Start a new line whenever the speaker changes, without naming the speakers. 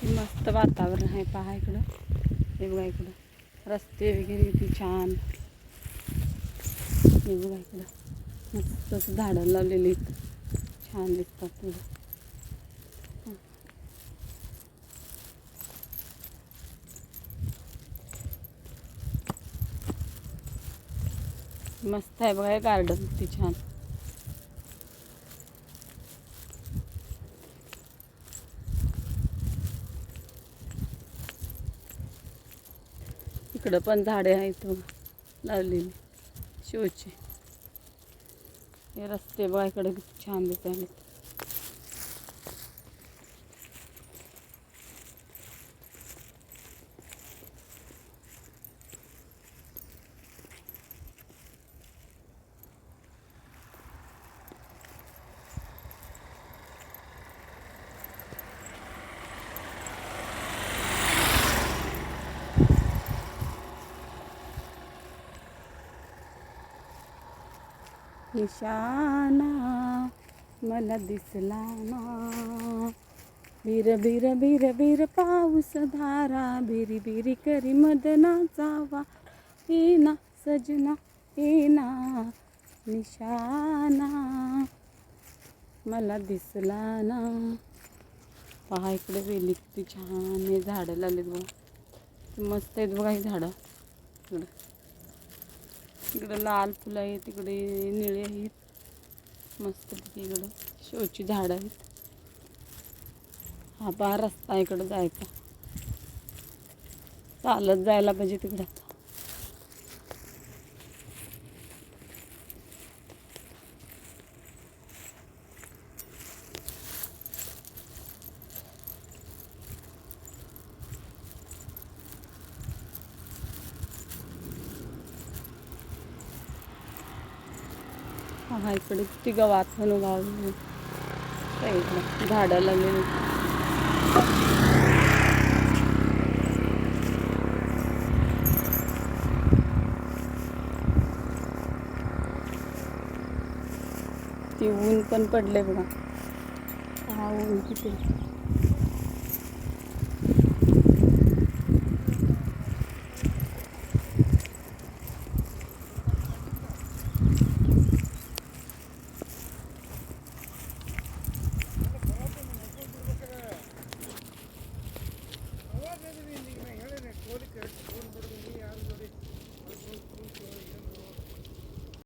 किती मस्त वातावरण आहे पहा इकडं. हे बघा इकडं. रस्ते वगैरे किती छान. हे बघा इकडं. मस्त असं झाडं लावलेली छान दिसतात पुढं मस्त आहे बघा हे गार्डन किती छान. इकडं पण झाडे आहेत लावलेली शोची. हे रस्ते बघा इकडे छान दिसत आहेत. निशाना मला दिसला ना बिर बिर बिर बिर पाऊस धारा बिरी बिरी करी मदनाचा वा येना सजना येना निशाना. मला दिसला ना पहा इकडे वेली किती छान. हे झाडं लागलेत बघा. मस्त आहेत बघा ही झाडं. इकडं लाल फुलं आहेत तिकडे निळे आहेत. मस्त इकडं शोची झाडं आहेत. हा पहा रस्ता इकडं जायचा. चालत जायला पाहिजे तिकडं हा इकडे किती गवात म्हणून गाव इकडं? झाडं लागलेली ती ऊन पण पडले बघा. हा ऊन किती?